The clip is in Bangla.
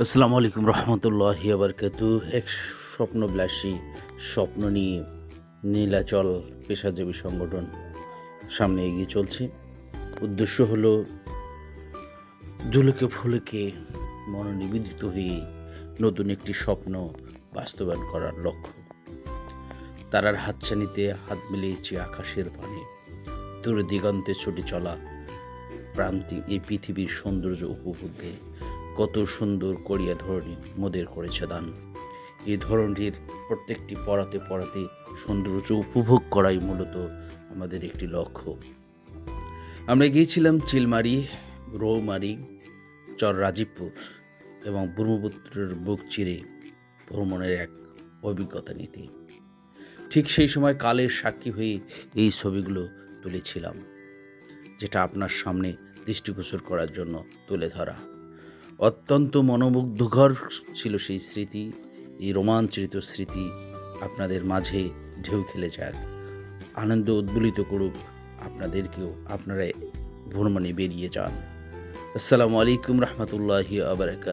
আসসালামু আলাইকুম রহমতুল্লাহ আবরকাতু এক স্বপ্নবিলাসী স্বপ্ন নিয়ে নীলাচল পেশাজীবী সংগঠন সামনে এগিয়ে চলছে। উদ্দেশ্য হলো দুলকে ফুলকে মনোনিবেদিত হয়ে নতুন একটি স্বপ্ন বাস্তবায়ন করার লক্ষ্য। তারার হাতছানিতে হাত মিলিয়েছে আকাশের পানে। দূর দিগন্তে ছুটে চলা প্রান্তিক এই পৃথিবীর সৌন্দর্য উপভোগে কত সুন্দর করিয়া ধরনী মোদের করেছে দান। এই ধরনটির প্রত্যেকটি পড়াতে পড়াতে সৌন্দর্য উপভোগ করাই মূলত আমাদের একটি লক্ষ্য। আমরা গিয়েছিলাম চিলমারি, রৌমারি চর রাজীবপুর এবং ব্রহ্মপুত্রের বুক চিরে ভ্রমণের এক অভিজ্ঞতা নিতে। ঠিক সেই সময় কালের সাক্ষী হয়ে এই ছবিগুলো তুলেছিলাম, যেটা আপনার সামনে দৃষ্টিগোচর করার জন্য তুলে ধরা। অত্যন্ত মনোমুগ্ধকর ছিল সেই স্মৃতি, এই রোমাঞ্চিত স্মৃতি আপনাদের মাঝে ঢেউ খেলে যাক। আনন্দ উদ্বুলিত করুক আপনাদেরকেও আপনারা ভ্রমণে বেরিয়ে যান। আসসালামু আলাইকুম রহমতুল্লাহি আবরাকাত